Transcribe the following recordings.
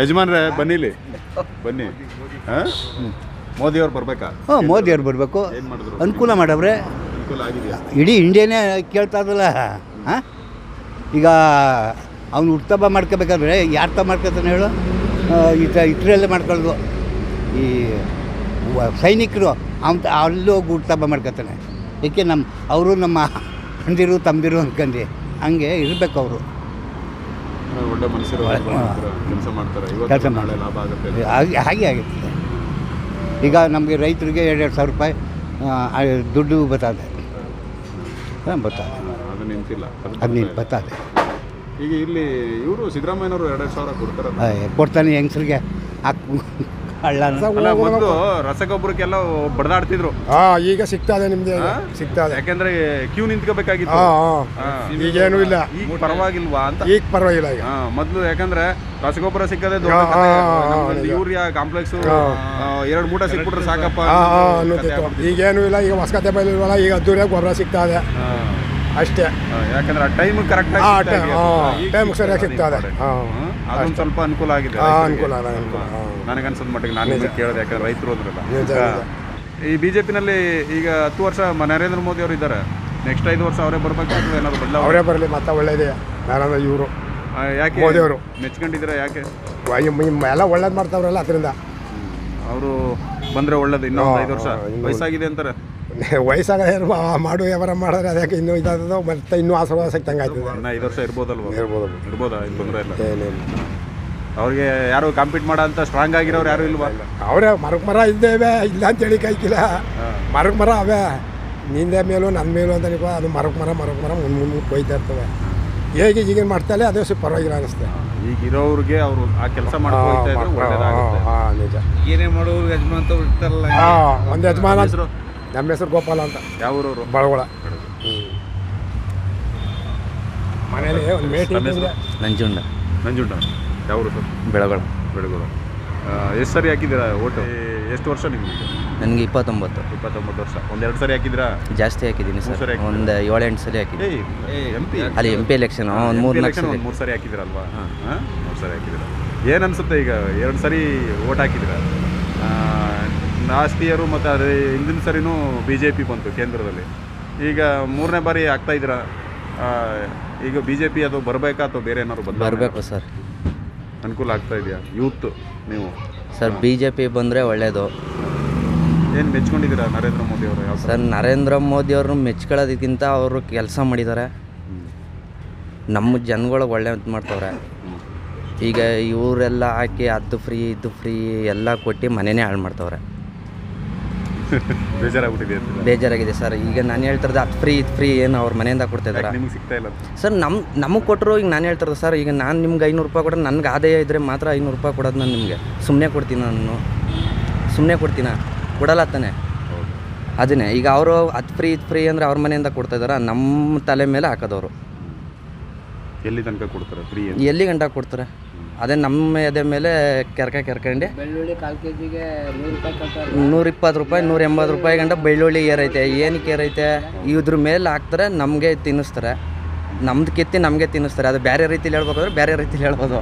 ಯಜಮಾನ್ರೆ ಬನ್ನಿಲಿ ಬನ್ನಿ. ಹಾಂ? ಮೋದಿ ಅವ್ರು ಬರ್ಬೇಕಾ? ಹಾಂ ಮೋದಿಯವ್ರು ಬರಬೇಕು. ಏನು ಮಾಡಿದ್ರು? ಅನುಕೂಲ ಮಾಡವ್ರೆ. ಅನುಕೂಲ ಆಗಿದೆಯಾ? ಇಡೀ ಇಂಡಿಯಾನೇ ಕೇಳ್ತಾ ಇದ್ದಲ್ಲ. ಹಾಂ? ಈಗ ಅವ್ನು ಹುಟ್ಟುಹಬ್ಬ ಮಾಡ್ಕೋಬೇಕಾದ್ರೆ ಯಾರ ತ ಮಾಡ್ಕೊತಾನೆ ಹೇಳು? ಈ ಇತರಲ್ಲೇ ಇದ್ರಲ್ಲೇ ಮಾಡ್ಕೊಳ್ಳೋದು. ಈ ಸೈನಿಕರು ಅವ್ನು ಅಲ್ಲೂ ಹೋಗಿ ಹುಟ್ಟುಹಬ್ಬ ಮಾಡ್ಕೊತಾನೆ. ಏಕೆ ನಮ್ಮ ಅವರು ನಮ್ಮ ಅಣ್ಣದಿರು ತಮ್ಮದಿರು ಅನ್ಕಂಡು. ಹಂಗೆ ಇರಬೇಕು ಅವರು. ಒಳ್ಳೆ ಮನುಷ್ಯರು ಕೆಲಸ ಮಾಡ್ತಾರೆ. ಕೆಲ್ಸ ನಾಳೆ ಲಾಭ ಆಗುತ್ತೆ ಹಾಗೆ ಹಾಗೆ ಆಗುತ್ತೆ. ಈಗ ನಮಗೆ ರೈತರಿಗೆ ಎರಡೆರಡು ಸಾವಿರ ರೂಪಾಯಿ ದುಡ್ಡು ಬರ್ತದೆ ಹಾಂ ಬರ್ತದೆ ಅದು ನಿಂತಿಲ್ಲ. ಅದು ಬರ್ತದೆ ಈಗ ಇಲ್ಲಿ ಇವರು ಸಿದ್ದರಾಮಯ್ಯನವರು ಎರಡೆರಡು ಸಾವಿರ ಕೊಡ್ತಾರೆ ಕೊಡ್ತಾನೆ ಹೆಂಗಸ್ರಿಗೆ. ಹಾಕ್ಬೋದು ಹಳ್ಳನ ಅಲ್ಲ ಮೊದಲು ರಸಗೊಬ್ಬರಕ್ಕೆಲ್ಲ ಬಡದಾಡ್ತಿದ್ರು. ಹಾ ಈಗ ಸಿಗ್ತಾ ಇದೆ ನಿಮ್ದು? ಸಿಗ್ತಾ ಇದೆ ಯಾಕೆಂದ್ರೆ ಕ್ಯೂ ನಿಂತ್ಕೋಬೇಕಾಗಿತ್ತು. ಹಾ ಹಾ. ಈಗೇನು ಇಲ್ಲ. ಈಗ ಪರವಾಗಿಲ್ವಾ ಅಂತ? ಈಗ ಪರವಾಗಿಲ್ಲ ಈಗ. ಹಾ, ಮೊದ್ಲು ಯಾಕಂದ್ರೆ ರಸಗೊಬ್ಬರ ಸಿಕ್ಕದೆ ದೊಡ್ಡ ಹಾ, ಕಥೆ. ಹಾ, ಹಾ, ನಮ್ಗೊಂದು ಯೂರಿಯಾ ಕಾಂಪ್ಲೆಕ್ಸ್. ಎರಡು ಮೂಟ ಸಿಕ್ಬಿಟ್ರೆ ಸಾಕಪ್ಪ ಹಾ ಹಾ ಅನ್ನೋ ಕಥೆ ಅನ್ನೋದಿತ್ತು ಈಗೇನು ಇಲ್ಲ. ಈಗ ಹೊಸಕತೆ ಬೈಲಿಲ್ವಲ್ಲ ಈಗ ಅದ್ದೂರಿಯಾಗಿ ಗೊಬ್ಬರ ಸಿಗ್ತಾ ಇದೆ ಹಾ. ಅಷ್ಟೇ. ಯಾಕಂದ್ರೆ ಆ ಟೈಮ್ ಕರೆಕ್ಟ್ ಆ ಟೈಮ್ ಟೈಮ್ ಸರಿಯಾಗಿ ಸಿಗ್ತಾ ಇದೆ. ಹಾ. ಅದೊಂದು ಸ್ವಲ್ಪ ಅನುಕೂಲ ಆಗಿದೆ. ಅನುಕೂಲ ಅನುಕೂಲ. ನನಗನ್ಸದ ಮಟ್ಟಿಗೆ ನಾನು ಕೇಳಿದೆ ಯಾಕಂದ್ರೆ ರೈತರು ಅದ್ರಲ್ಲ. ಈ ಬಿಜೆಪಿನಲ್ಲಿ ಈಗ ಹತ್ತು ವರ್ಷ ನರೇಂದ್ರ ಮೋದಿ ಅವರು ಇದ್ದಾರೆ. ನೆಕ್ಸ್ಟ್ ಐದು ವರ್ಷ ಅವರೇ ಬರಬೇಕು ಅಥವಾ ಏನಾದ್ರು ಬದಲಾವಣೆ? ಅವರೇ ಬರಲಿ ಮತ್ತೆ ಒಳ್ಳೇದೇ. ಯಾರಂದ್ರೆ ಇವರು. ಯಾಕೆ ಮೋದಿ ಅವರು. ಮೆಚ್ಕೊಂಡಿದ್ದೀರಾ ಯಾಕೆ? ಎಲ್ಲ ಒಳ್ಳೇದು ಮಾಡ್ತಾವ್ರಲ್ಲ ಅದರಿಂದ. ಅವರು ಬಂದ್ರೆ ಒಳ್ಳೇದು ಇನ್ನೊಂದು ಐದು ವರ್ಷ. ವಯಸ್ಸಾಗಿದೆ ಅಂತಾರೆ. ವಯಸ್ಸಾಗ ಮಾಡು ವ್ಯವಹಾರ ಮಾಡಿದ್ರೆ ಅದಕ್ಕೆ ಇನ್ನೂ ಇದಾದ ಮತ್ತೆ ಇನ್ನೂ ಆಸರ ಸಿಕ್ತಂಗೆ ಆಯ್ತದೆ ಇನ್ನ ಐದು ವರ್ಷ ಇರ್ಬೋದಲ್ವಾ? ಇರ್ಬೋದು. ಇರ್ಬೋದಾ? ಏನು ತೊಂದರೆ ಇಲ್ಲ. ಏನೇನು ಅವ್ರಿಗೆ ಯಾರು ಕಾಂಪೀಟ್ ಮಾಡೋ ಅಂತ ಸ್ಟ್ರಾಂಗ್ ಆಗಿರೋರು ಯಾರು ಇಲ್ವಾ? ಅವರೇ ಮರಕ್ಕೆ ಮರ ಇದ್ದೇವೆ ಇಲ್ಲ ಅಂತೇಳಿ ಕೈಕಿಲ್ಲ ಮರಕ್ಕೆ ಮರ ಅವೇ. ನಿಂದೆ ಮೇಲೂ ನನ್ನ ಮೇಲೂ ಅಂತ ನೀವು ಅದು ಮರಕ್ಕೆ ಮರ ಮರಕ್ಕೆ ಮರ ಮುಂದೆ ಮುಂದೆ ಕೊಯ್ತಾ ಇರ್ತವೆ. ಹೇಗೆ ಈಗೇನು ಮಾಡ್ತಾಳೆ ಅದೇ ಸ್ವಲ್ಪ ಪರವಾಗಿಲ್ಲ ಅನಿಸ್ತೆ. ಈಗ ಇರೋರಿಗೆ ಅವರು ಆ ಕೆಲಸ ಮಾಡ್ಕೊಳ್ತಾ ಇದ್ರೆ ಒಳ್ಳೇದಾಗುತ್ತೆ. ನಿಜ. ಏನೇ ಮಾಡೋರು ಯಜಮಾನ್ ಅಂತ ಇರ್ತಾರಲ್ಲ ಹಾಂ ಒಂದು ಯಜಮಾನ ಹೆಸರು? ನಮ್ಮ ಹೆಸರು ಗೋಪಾಲ ಅಂತ. ಯಾವ ಊರವರು? ಬಳಗೊಳ. ಮನೇಲಿ ಒಂದು ಮೇಟಿ ನಮ್ಮ ಹೆಸರು? ನಂಜುಂಡ. ನಂಜುಂಡ. ಯಾವ ಊರು ಸರ್? ಬೆಳಗೊಳ. ಬೆಳಗೂರು ಎಷ್ಟು ಸರಿ ಹಾಕಿದ್ದೀರಾ ಓಟು? ಎಷ್ಟು ವರ್ಷ ನಿಮಗೆ ನನಗೆ ಇಪ್ಪತ್ತೊಂಬತ್ತು. ಇಪ್ಪತ್ತೊಂಬತ್ತು ವರ್ಷ. ಒಂದೆರಡು ಸರಿ ಹಾಕಿದ್ದೀರಾ? ಜಾಸ್ತಿ ಹಾಕಿದ್ದೀನಿ ಮೂರು ಸರ್. ಸರಿ ಹಾಕಿದ್ದೀರಾ? ಒಂದು ಏಳೆಂಟು ಸಲ ಹಾಕಿದ್ದೀನಿ. ಏಯ್ ಎಂ ಪಿ ಅಲ್ಲಿ ಎಂ ಪಿ ಎಲೆಕ್ಷನ್ ಒಂದು ಮೂರು ನಾಲ್ಕು ಸಲ ಒಂದು ಮೂರು ಸರಿ ಹಾಕಿದಿರಲ್ವಾ ಹಾಂ. ಮೂರು ಸರಿ ಹಾಕಿದ್ದೀರಾ. ಏನು ಅನ್ಸುತ್ತೆ ಈಗ? ಎರಡು ಸರಿ ಓಟ್ ಹಾಕಿದ್ದೀರಾ? ಲಾಸ್ಟ್ ಇಯರು ಮತ್ತು ಅದೇ ಹಿಂದಿನ ಸರಿನೂ ಬಿ ಜೆ ಪಿ ಬಂತು ಕೇಂದ್ರದಲ್ಲಿ. ಈಗ ಮೂರನೇ ಬಾರಿ ಆಗ್ತಾ ಇದ್ದೀರಾ? ಈಗ ಬಿ ಜೆ ಪಿ ಅದು ಬರಬೇಕಾ ಅಥವಾ ಬೇರೆ ಏನಾದ್ರು ಬಂದು ಬರಬೇಕು ಸರ್. ಅನುಕೂಲ ಆಗ್ತಾ ಇದೆಯಾ? ಯೂತ್ ನೀವು? ಸರ್ ಬಿ ಜೆ ಪಿ ಬಂದರೆ ಒಳ್ಳೆಯದು ಏನು ಮೆಚ್ಕೊಂಡಿದ್ದೀರಾ ನರೇಂದ್ರ ಮೋದಿ ಅವರು? ಯಾವ ಸರ್ ನರೇಂದ್ರ ಮೋದಿ ಅವ್ರನ್ನ ಮೆಚ್ಕೊಳ್ಳೋದಕ್ಕಿಂತ ಅವರು ಕೆಲಸ ಮಾಡಿದ್ದಾರೆ ನಮ್ಮ ಜನಗಳಿಗೆ ಒಳ್ಳೇದು ಮಾಡ್ತವ್ರೆ. ಈಗ ಇವರೆಲ್ಲ ಹಾಕಿ ಅದು ಫ್ರೀ ಇದು ಫ್ರೀ ಎಲ್ಲ ಕೊಟ್ಟು ಮನೆಯೇ ಹಾಳು ಮಾಡ್ತವ್ರೆ. ಬೇಜಾರಾಗ್ಬಿಟ್ಟಿದೆ ಬೇಜಾರಾಗಿದೆ ಸರ್. ಈಗ ನಾನು ಹೇಳ್ತಿರೋದು ಅದು ಫ್ರೀ ಇದು ಫ್ರೀ ಏನು ಅವ್ರ ಮನೆಯಿಂದ ಕೊಡ್ತಾ ಇದ್ದಾರೆ ನಿಮಗೆ ಸಿಗ್ತಾ ಇಲ್ಲ ಸರ್ ನಮ್ಮ ನಮಗೆ ಕೊಟ್ಟರು ಈಗ ನಾನು ಹೇಳ್ತಿರೋದು ಸರ್. ಈಗ ನಾನು ನಿಮ್ಗೆ ಐನೂರು ರೂಪಾಯಿ ಕೊಡೋದು ನನಗೆ ಆದಾಯ ಇದ್ದರೆ ಮಾತ್ರ ಐನೂರು ರೂಪಾಯಿ ಕೊಡೋದು ನಾನು ನಿಮಗೆ. ಸುಮ್ಮನೆ ಕೊಡ್ತೀನಿ ನಾನು ಸುಮ್ಮನೆ ಕೊಡ್ತೀನ? ಕೊಡಲ್ಲ ತಾನೆ? ಅದನ್ನೇ ಈಗ ಅವರು ಅದು ಫ್ರೀ ಇದು ಫ್ರೀ ಅಂದರೆ ಅವ್ರ ಮನೆಯಿಂದ ಕೊಡ್ತಾ ಇದ್ದಾರೆ ನಮ್ಮ ತಲೆ ಮೇಲೆ ಹಾಕೋದವರು. ಎಲ್ಲಿ ತನಕ ಕೊಡ್ತಾರೆ? ಫ್ರೀ ಎಲ್ಲಿ ಗಂಟ ಕೊಡ್ತಾರೆ? ಅದೇ ನಮ್ಮ ಎದೆ ಮೇಲೆ ಕೆರ್ಕ ಕೆರ್ಕಂಡು ಬೆಳ್ಳುಳ್ಳಿ ಕಾಲು ಕೆ ಜಿಗೆ ನೂರು ರೂಪಾಯಿ ಕೊಡ್ತಾರೆ ನೂರ ಇಪ್ಪತ್ತು ರೂಪಾಯಿ ನೂರ ಎಂಬತ್ತು ರೂಪಾಯಿ ಗಂಟ ಬೆಳ್ಳುಳ್ಳಿ ಏರೈತೆ. ಏನಕ್ಕೆ ಏರೈತೆ ಇದ್ರ ಮೇಲೆ ಹಾಕ್ತಾರೆ ನಮಗೆ ತಿನ್ನಿಸ್ತಾರೆ. ನಮ್ದು ಕಿತ್ತಿ ನಮಗೆ ತಿನ್ನಿಸ್ತಾರೆ. ಅದು ಬೇರೆ ರೀತಿಲಿ ಹೇಳ್ಬೇಕಾದ್ರೆ ಬೇರೆ ರೀತಿಲಿ ಹೇಳ್ಬೋದು.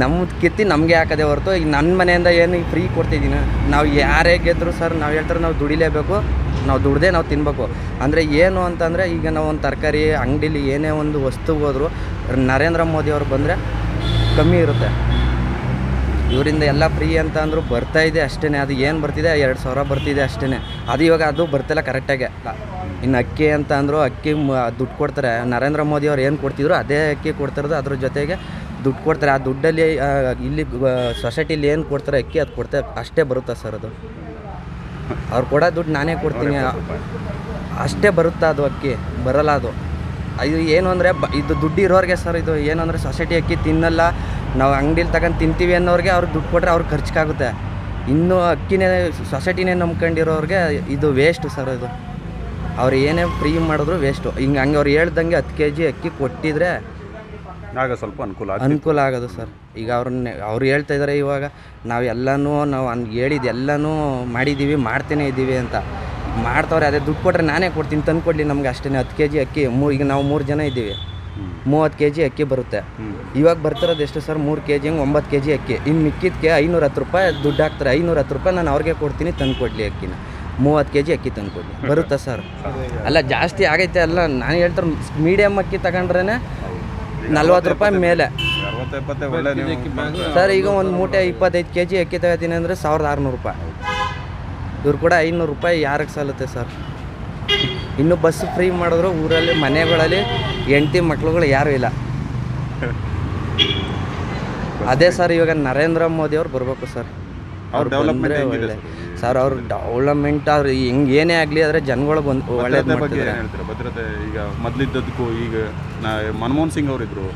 ನಮ್ದು ಕಿತ್ತಿ ನಮಗೆ ಹಾಕೋದೇ ಹೊರತು ಈಗ ನನ್ನ ಮನೆಯಿಂದ ಏನು ಫ್ರೀ ಕೊಡ್ತಿದ್ದೀನಿ ನಾವು ಯಾರೇ ಗೆದ್ದರು ಸರ್ ನಾವು ಹೇಳ್ತಾರೆ ನಾವು ದುಡಿಲೇಬೇಕು. ನಾವು ದುಡ್ದೇ ನಾವು ತಿನ್ನಬೇಕು ಅಂದರೆ ಏನು ಅಂತಂದರೆ ಈಗ ನಾವು ಒಂದು ತರಕಾರಿ ಅಂಗಡೀಲಿ ಏನೇ ಒಂದು ವಸ್ತು ಹೋದ್ರು ನರೇಂದ್ರ ಮೋದಿ ಅವ್ರು ಬಂದರೆ ಕಮ್ಮಿ ಇರುತ್ತೆ. ಇವರಿಂದ ಎಲ್ಲ ಫ್ರೀ ಅಂತ ಅಂದರೂ ಬರ್ತಾ ಇದೆ ಅಷ್ಟೇ ಅದು ಏನು ಬರ್ತಿದೆ? ಎರಡು ಸಾವಿರ ಬರ್ತಿದೆ ಅಷ್ಟೇ ಅದು ಇವಾಗ ಅದು ಬರ್ತಿಲ್ಲ ಕರೆಕ್ಟಾಗೆ ಇನ್ನು ಅಕ್ಕಿ ಅಂತ ಅಂದರು ಅಕ್ಕಿ ದುಡ್ಡು ಕೊಡ್ತಾರೆ. ನರೇಂದ್ರ ಮೋದಿ ಅವ್ರು ಏನು ಕೊಡ್ತಿದ್ರು ಅದೇ ಅಕ್ಕಿ ಕೊಡ್ತಿರೋದು. ಅದ್ರ ಜೊತೆಗೆ ದುಡ್ಡು ಕೊಡ್ತಾರೆ. ಆ ದುಡ್ಡಲ್ಲಿ ಇಲ್ಲಿ ಸೊಸೈಟಿಲಿ ಏನು ಕೊಡ್ತಾರೆ ಅಕ್ಕಿ ಅದು ಕೊಡ್ತಾರೆ ಅಷ್ಟೇ ಬರುತ್ತಾ ಸರ್ ಅದು? ಅವ್ರು ಕೊಡೋ ದುಡ್ಡು ನಾನೇ ಕೊಡ್ತೀನಿ. ಅಷ್ಟೇ ಬರುತ್ತಾ ಅದು ಅಕ್ಕಿ? ಬರಲ್ಲ ಅದು. ಇದು ಏನು ಅಂದರೆ ಬ ಇದು ದುಡ್ಡು ಇರೋರಿಗೆ ಸರ್ ಇದು ಏನು ಅಂದರೆ ಸೊಸೈಟಿ ಅಕ್ಕಿ ತಿನ್ನಲ್ಲ. ನಾವು ಅಂಗಡಿಲಿ ತಗೊಂಡು ತಿಂತೀವಿ ಅನ್ನೋರಿಗೆ ಅವ್ರು ದುಡ್ಡು ಕೊಟ್ಟರೆ ಅವ್ರಿಗೆ ಖರ್ಚಾಗುತ್ತೆ ಇನ್ನೂ ಅಕ್ಕಿನೇ ಸೊಸೈಟಿನೇ ನಂಬ್ಕೊಂಡಿರೋರಿಗೆ ಇದು ವೇಸ್ಟು ಸರ್ ಇದು. ಅವ್ರು ಏನೇ ಫ್ರೀ ಮಾಡಿದ್ರು ವೇಸ್ಟು ಹಿಂಗೆ ಹಂಗೆ ಅವ್ರು ಹೇಳ್ದಂಗೆ ಹತ್ತು ಕೆ ಜಿ ಅಕ್ಕಿ ಕೊಟ್ಟಿದ್ರೆ ಆಗ ಸ್ವಲ್ಪ ಅನುಕೂಲ. ಅನುಕೂಲ ಆಗೋದು ಸರ್. ಈಗ ಅವ್ರನ್ನ ಅವ್ರು ಹೇಳ್ತಾ ಇದ್ದಾರೆ ಇವಾಗ ನಾವು ಎಲ್ಲನೂ ನಾವು ಹಂಗೆ ಹೇಳಿದ್ದು ಎಲ್ಲನೂ ಮಾಡಿದ್ದೀವಿ ಮಾಡ್ತೇನೆ ಇದ್ದೀವಿ ಅಂತ. ಮಾಡ್ತವ್ರೆ ಅದೇ ದುಡ್ಡು ಕೊಟ್ಟರೆ ನಾನೇ ಕೊಡ್ತೀನಿ ತಂದು ಕೊಡಲಿ ನಮಗೆ ಅಷ್ಟೇ ಹತ್ತು ಕೆ ಜಿ ಅಕ್ಕಿ ಮೂ ಈಗ ನಾವು ಮೂರು ಜನ ಇದ್ದೀವಿ. ಮೂವತ್ತು ಕೆ ಜಿ ಅಕ್ಕಿ ಬರುತ್ತೆ. ಇವಾಗ ಬರ್ತಿರೋದು ಎಷ್ಟು ಸರ್? ಮೂರು ಕೆ ಜಿ ಹಂಗೆ ಒಂಬತ್ತು ಕೆ ಜಿ ಅಕ್ಕಿ. ಇನ್ನು ಮಿಕ್ಕಿದ್ದಕ್ಕೆ ಐನೂರ ಹತ್ತು ರೂಪಾಯಿ ದುಡ್ಡು ಹಾಕ್ತಾರೆ. ಐನೂರ ಹತ್ತು ರೂಪಾಯಿ ನಾನು ಅವ್ರಿಗೆ ಕೊಡ್ತೀನಿ ತಂದು ಕೊಡಲಿ ಅಕ್ಕಿನ. ಮೂವತ್ತು ಕೆ ಜಿ ಅಕ್ಕಿ ತಂದು ಕೊಡಲಿ. ಬರುತ್ತಾ ಸರ್? ಅಲ್ಲ ಜಾಸ್ತಿ ಆಗೈತೆ ಅಲ್ಲ. ನಾನು ಹೇಳ್ತಾರೆ ಮೀಡಿಯಮ್ ಅಕ್ಕಿ ತಗೊಂಡ್ರೇ ನಲ್ವತ್ತು ರೂಪಾಯಿ ಮೇಲೆ. ಸರ್ ಈಗ ಒಂದು ಮೂಟೆ ಇಪ್ಪತ್ತೈದು ಕೆ ಜಿ ಅಕ್ಕಿ ತಗೋತೀನಿ ಅಂದರೆ ಸಾವಿರದ ಆರುನೂರು ರೂಪಾಯಿ. ಇವ್ರು ಕೂಡ ಐನೂರು ರೂಪಾಯಿ ಯಾರಿಗೆ ಸಾಲುತ್ತೆ ಸರ್? ಇನ್ನು ಬಸ್ ಫ್ರೀ ಮಾಡಿದ್ರು ಊರಲ್ಲಿ ಮನೆಗಳಲ್ಲಿ ಹೆಂಡತಿ ಮಕ್ಳುಗಳು ಯಾರೂ ಇಲ್ಲ. ಅದೇ ಸರ್ ಇವಾಗ ನರೇಂದ್ರ ಮೋದಿ ಅವ್ರು ಬರಬೇಕು ಸರ್. ಅವ್ರು ಡೆವಲಪ್ಮೆಂಟ್ ಒಳ್ಳೆ ಸರ್? ಅವ್ರ ಡೆವಲಪ್ಮೆಂಟ್ ಅವ್ರು ಹೆಂಗೆ ಏನೇ ಆಗಲಿ ಆದರೆ ಜನಗಳು ಬಂದು ಭದ್ರತೆ ಬಗ್ಗೆ ಮಾಡ್ತಿದ್ದಾರೆ. ಏನು ಹೇಳ್ತೀರಾ? ಭದ್ರತೆ ಈಗ ಮೊದಲಿದ್ದದಕ್ಕೂ ಈಗ ನಾ ಮನಮೋಹನ್ ಸಿಂಗ್ ಅವರಿದ್ದರು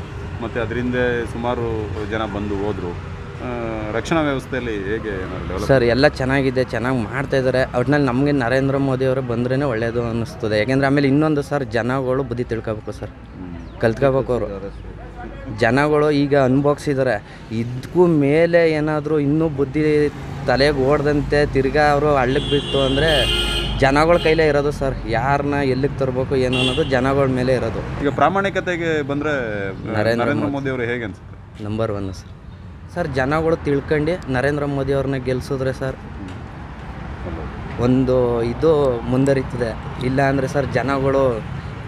ಮತ್ತು ಅದರಿಂದ ಸುಮಾರು ಜನ ಬಂದು ಹೋದರು. ರಕ್ಷಣಾ ವ್ಯವಸ್ಥೆಯಲ್ಲಿ ಹೇಗೆ ಸರ್ ಎಲ್ಲ ಚೆನ್ನಾಗಿದೆ ಚೆನ್ನಾಗಿ ಮಾಡ್ತಾ ಇದ್ದಾರೆ ಒಟ್ನಲ್ಲಿ ನಮಗೆ ನರೇಂದ್ರ ಮೋದಿ ಅವರು ಬಂದ್ರೇ ಒಳ್ಳೆಯದು ಅನ್ನಿಸ್ತದೆ. ಯಾಕೆಂದ್ರೆ ಆಮೇಲೆ ಇನ್ನೊಂದು ಸರ್ ಜನಗಳು ಬುದ್ಧಿ ತಿಳ್ಕೊಬೇಕು ಸರ್. ಕಲ್ತ್ಕೋಬೇಕು ಅವರು. ಜನಗಳು ಈಗ ಅನುಭವಿಸಿದ್ದಾರೆ ಇದಕ್ಕೂ ಮೇಲೆ ಏನಾದರೂ ಇನ್ನೂ ಬುದ್ಧಿ ತಲೆಗೆ ಓಡ್ದಂತೆ ತಿರ್ಗಾ ಅವರು ಹಳ್ಳಕ್ಕೆ ಬಿತ್ತು ಅಂದರೆ ಜನಗಳ ಕೈಲೇ ಇರೋದು ಸರ್. ಯಾರನ್ನ ಎಲ್ಲಿಗೆ ತರಬೇಕು ಏನು ಅನ್ನೋದು ಜನಗಳ ಮೇಲೆ ಇರೋದು. ಈಗ ಪ್ರಾಮಾಣಿಕತೆಗೆ ಬಂದರೆ ನರೇಂದ್ರ ನರೇಂದ್ರ ಮೋದಿ. ಅವರು ಹೇಗೆ ಅನ್ಸುತ್ತೆ? Number one sir. ಸರ್, ಜನಗಳು ತಿಳ್ಕೊಂಡು ನರೇಂದ್ರ ಮೋದಿ ಅವ್ರನ್ನ ಗೆಲ್ಸಿದ್ರೆ ಸರ್. ಒಂದು ಇದು ಮುಂದರಿತದೆ ಇಲ್ಲ ಅಂದರೆ ಸರ್, ಜನಗಳು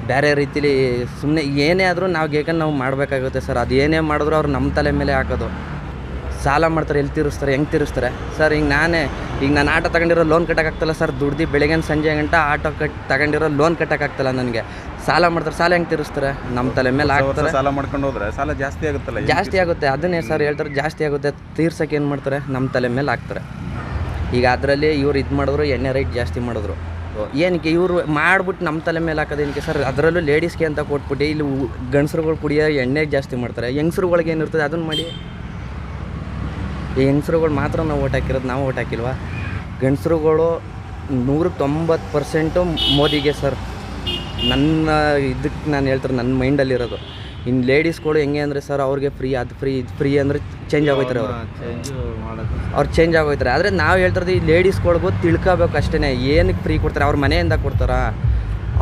ಬೇರೆ ರೀತಿಲಿ ಸುಮ್ಮನೆ ಏನೇ ಆದರೂ ನಾವು ಬೇಕಂದ್ರೆ ನಾವು ಮಾಡಬೇಕಾಗುತ್ತೆ ಸರ್. ಅದು ಏನೇ ಮಾಡಿದ್ರು ಅವ್ರು ನಮ್ಮ ತಲೆ ಮೇಲೆ ಹಾಕೋದು. ಸಾಲ ಮಾಡ್ತಾರೆ ಎಲ್ಲಿ ತೀರಿಸ್ತಾರೆ, ಹೆಂಗೆ ತೀರಿಸ್ತಾರೆ? ಸರ್, ಈಗ ನಾನೇ, ಈಗ ನಾನು ಆಟೋ ತಗೊಂಡಿರೋ ಲೋನ್ ಕಟ್ಟೋಕ್ಕಾಗ್ತಲ್ಲ ಸರ್. ದುಡ್ದು ಬೆಳಗ್ಗೆ ಸಂಜೆ ಗಂಟ ಆಟೋ ಕಟ್ ತಗೊಂಡಿರೋ ಲೋನ್ ಕಟ್ಟೋಕ್ಕಾಗ್ತಲ್ಲ ನನಗೆ. ಸಾಲ ಮಾಡ್ತಾರೆ ಸಾಲ ಹೆಂಗೆ ತೀರಿಸ್ತಾರೆ? ನಮ್ಮ ತಲೆ ಮೇಲೆ ಹಾಕ್ತಾರೆ ಸಾಲ ಮಾಡ್ಕೊಂಡು ಹೋದ್ರೆ ಸಾಲ ಜಾಸ್ತಿ ಆಗುತ್ತಲ್ಲ ಜಾಸ್ತಿ ಆಗುತ್ತೆ. ಅದನ್ನೇ ಸರ್ ಹೇಳ್ತಾರೆ ಜಾಸ್ತಿ ಆಗುತ್ತೆ. ತೀರ್ಸಕ್ಕೆ ಏನು ಮಾಡ್ತಾರೆ? ನಮ್ಮ ತಲೆ ಮೇಲೆ ಹಾಕ್ತಾರೆ. ಈಗ ಅದರಲ್ಲಿ ಇವ್ರು ಇದು ಮಾಡಿದ್ರು ಎಣ್ಣೆ ರೇಟ್ ಜಾಸ್ತಿ ಮಾಡಿದ್ರು. ಏನಕ್ಕೆ ಇವರು ಮಾಡ್ಬಿಟ್ಟು ನಮ್ಮ ತಲೆ ಮೇಲೆ ಹಾಕೋದೇನಕ್ಕೆ ಸರ್? ಅದರಲ್ಲೂ ಲೇಡೀಸ್ಗೆ ಅಂತ ಕೊಟ್ಬಿಟ್ಟು ಇಲ್ಲಿ ಗಂಡಸರುಗಳು ಗಂಡಸ್ರುಗಳು ಕುಡಿಯೋ ಎಣ್ಣೆ ಜಾಸ್ತಿ ಮಾಡ್ತಾರೆ. ಹೆಂಗಸ್ರುಗಳಿಗೆ ಏನಿರ್ತದೆ ಅದನ್ನು ಮಾಡಿ. ಈ ಹೆಂಗಸ್ರುಗಳು ಮಾತ್ರ ನಾವು ಓಟ್ ಹಾಕಿರೋದು ನಾವು ಓಟ್ ಹಾಕಿಲ್ವಾ? ಗಂಡಸ್ರುಗಳು ನೂರ ತೊಂಬತ್ತು ಪರ್ಸೆಂಟು ಮೋದಿಗೆ ಸರ್. ನನ್ನ ಇದಕ್ಕೆ ನಾನು ಹೇಳ್ತಾರೆ ನನ್ನ ಮೈಂಡಲ್ಲಿರೋದು. ಇನ್ನು ಲೇಡೀಸ್ಗಳು ಹೆಂಗೆ ಅಂದರೆ ಸರ್ ಅವ್ರಿಗೆ ಫ್ರೀ ಅದು ಫ್ರೀ ಇದು ಫ್ರೀ ಅಂದರೆ ಚೇಂಜ್ ಆಗೋಯ್ತಾರೆ ಅವರು. ಅವ್ರು ಚೇಂಜ್ ಆಗೋಯ್ತಾರೆ. ಆದರೆ ನಾವು ಹೇಳ್ತಿರೋದು ಈ ಲೇಡೀಸ್ಗಳಿಗೂ ತಿಳ್ಕೋಬೇಕು ಅಷ್ಟೇ ಏನಕ್ಕೆ ಫ್ರೀ ಕೊಡ್ತಾರೆ? ಅವ್ರ ಮನೆಯಿಂದ ಕೊಡ್ತಾರಾ?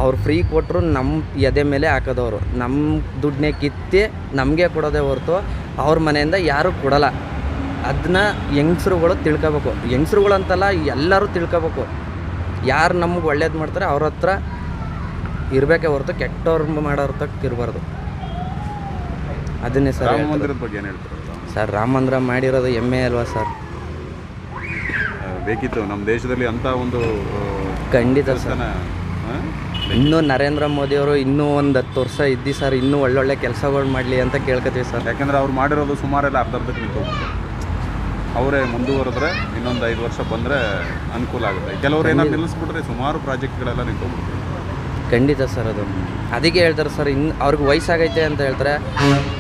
ಅವ್ರು ಫ್ರೀ ಕೊಟ್ಟರು ನಮ್ಮ ಎದೆ ಮೇಲೆ ಹಾಕೋದವರು. ನಮ್ಮ ದುಡ್ಡನ್ನೇ ಕಿತ್ತಿ ನಮಗೆ ಕೊಡೋದೇ ಹೊರತು ಅವ್ರ ಮನೆಯಿಂದ ಯಾರೂ ಕೊಡಲ್ಲ. ಅದನ್ನ ಹೆಂಗಸ್ರುಗಳು ತಿಳ್ಕೊಬೇಕು. ಹೆಂಗಸ್ರುಗಳು ಅಂತಲ್ಲ ಎಲ್ಲರೂ ತಿಳ್ಕೊಬೇಕು. ಯಾರು ನಮಗೆ ಒಳ್ಳೇದು ಮಾಡ್ತಾರೆ ಅವ್ರ ಹತ್ರ ಇರಬೇಕೇ ಹೊರತು ಕೆಟ್ಟವ್ರ ಮಾಡೋರ ಇರಬಾರ್ದು ಅದನ್ನೇ ಸರ್ ರಾಮ ಮಂದಿರದ ಬಗ್ಗೆ ಏನು ಹೇಳ್ತಾರೆ ಸರ್ ರಾಮ ಮಂದಿರ ಮಾಡಿರೋದು ಹೆಮ್ಮೆ ಅಲ್ವಾ ಸರ್? ಬೇಕಿತ್ತು. ನಮ್ಮ ದೇಶದಲ್ಲಿ ಅಂತ ಒಂದು ಖಂಡಿತ ಸರ್. ಇನ್ನೂ ನರೇಂದ್ರ ಮೋದಿ ಅವರು ಇನ್ನೂ ಒಂದು ಹತ್ತು ವರ್ಷ ಇದ್ದಿ ಸರ್ ಇನ್ನೂ ಒಳ್ಳೊಳ್ಳೆ ಕೆಲಸಗಳು ಮಾಡಲಿ ಅಂತ ಕೇಳ್ಕೊತೀವಿ ಸರ್. ಯಾಕಂದ್ರೆ ಅವ್ರು ಮಾಡಿರೋದು ಸುಮಾರೆಲ್ಲ ಅರ್ಧ ಅರ್ಧಕ್ಕೆ ಅವರೇ ಮುಂದುವರೆದ್ರೆ ಇನ್ನೊಂದು ಐದು ವರ್ಷ ಬಂದರೆ ಅನುಕೂಲ ಆಗುತ್ತೆ. ಕೆಲವರು ಏನಾದ್ರು ನಿಲ್ಲಿಸ್ಬಿಟ್ರೆ ಸುಮಾರು ಪ್ರಾಜೆಕ್ಟ್ಗಳೆಲ್ಲ ನಿಂತೋಗ್ಬಿಡ್ತಾರೆ ಖಂಡಿತ ಸರ್ ಅದು. ಅದಕ್ಕೆ ಹೇಳ್ತಾರೆ ಸರ್ ಇನ್ನು ಅವ್ರಿಗೆ ವಯಸ್ಸಾಗೈತೆ ಅಂತ ಹೇಳ್ತಾರೆ.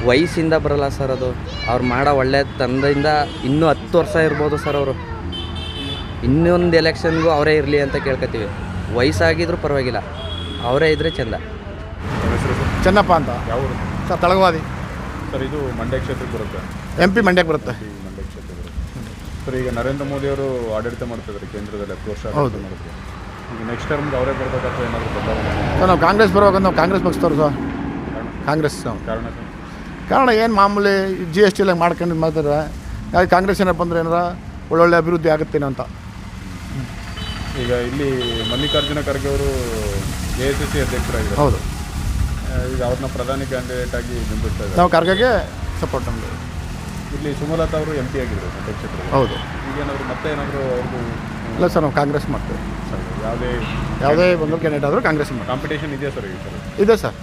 ವಯಸ್ಸಿಂದ ಬರಲ್ಲ ಸರ್ ಅದು. ಅವ್ರು ಮಾಡೋ ಒಳ್ಳೆ ತಂದೆಯಿಂದ ಇನ್ನೂ ಹತ್ತು ವರ್ಷ ಇರ್ಬೋದು ಸರ್ ಅವರು. ಇನ್ನೊಂದು ಎಲೆಕ್ಷನ್ಗೂ ಅವರೇ ಇರಲಿ ಅಂತ ಕೇಳ್ಕೊತೀವಿ ವಯಸ್ಸಾಗಿದ್ರು ಪರವಾಗಿಲ್ಲ. ಅವರೇ ಇದ್ದರೆ ಚೆಂದ? ಚೆನ್ನಪ್ಪ ಅಂತ. ಯಾವ ಸರ್ ತಳಗವಾದಿ. ಸರ್ ಇದು ಮಂಡ್ಯ ಕ್ಷೇತ್ರಕ್ಕೆ ಬರುತ್ತೆ? ಎಂ ಪಿ ಮಂಡ್ಯಕ್ಕೆ ಬರುತ್ತೆ. ಮಂಡ್ಯ ಕ್ಷೇತ್ರ ಬರುತ್ತೆ. ಸರ್ ಈಗ ನರೇಂದ್ರ ಮೋದಿ ಅವರು ಆಡಳಿತ ಮಾಡ್ತಿದ್ದಾರೆ ಕೇಂದ್ರದಲ್ಲಿ ಹತ್ತು ವರ್ಷ ಆಡಳಿತ ನೆಕ್ಸ್ಟ್ ಟರ್ಮ್ಗೆ ಅವರೇ ಬರಬೇಕಾದ್ರೆ ಏನಾದರೂ ಬದಲಾವಣೆ ಸರ್ ನಾವು ಕಾಂಗ್ರೆಸ್ ಬರ್ಬೇಕಂತ ನಾವು ಕಾಂಗ್ರೆಸ್ ಪಕ್ಷದವ್ರು ಸರ್. ಕಾಂಗ್ರೆಸ್ ನಾವು. ಕಾರಣ ಸರ್? ಕಾರಣ ಏನು ಮಾಮೂಲಿ ಜಿ ಎಸ್ ಟಿ ಎಲ್ಲ ಮಾಡ್ಕೊಂಡು ಯಾಕೆ ಕಾಂಗ್ರೆಸ್ ಏನಪ್ಪ ಅಂದ್ರೆ ಏನಾರ ಒಳ್ಳೊಳ್ಳೆ ಅಭಿವೃದ್ಧಿ ಆಗುತ್ತೇನೆ ಅಂತ. ಈಗ ಇಲ್ಲಿ ಮಲ್ಲಿಕಾರ್ಜುನ ಖರ್ಗೆ ಅವರು ಜೆ ಎಸ್ ಎಸ್ ಸಿ ಅಧ್ಯಕ್ಷರಾಗಿದ್ದಾರೆ. ಹೌದು. ಈಗ ಅವ್ರನ್ನ ಪ್ರಧಾನಿ ಕ್ಯಾಂಡಿಡೇಟ್ ಆಗಿ ಬಿಂಬಿಸ್ತಾ ಇದ್ದಾರೆ. ನಾವು ಖರ್ಗೆಗೆ ಸಪೋರ್ಟ್ ನಮ್ಮದು ಇಲ್ಲಿ ಸುಮಲತಾ ಅವರು ಎಂ ಪಿ ಆಗಿದ್ದರು ಕ್ಷೇತ್ರದಲ್ಲಿ ಹೌದು. ಈಗೇನಾದರೂ ಮತ್ತೆ ಏನಾದರೂ ಅವ್ರಿಗೂ ಇಲ್ಲ ಸರ್ ನಾವು ಕಾಂಗ್ರೆಸ್ ಮಾಡ್ತೀವಿ. ಯಾವುದೇ ಯಾವುದೇ ಒಂದು ಕ್ಯಾಂಡಿಡೇಟ್ ಆದರೂ ಕಾಂಗ್ರೆಸ್ ಕಾಂಪಿಟೇಷನ್ ಇದೆಯಾ ಸರ್ ಈಗ ಸಲ ಇದೆ ಸರ್.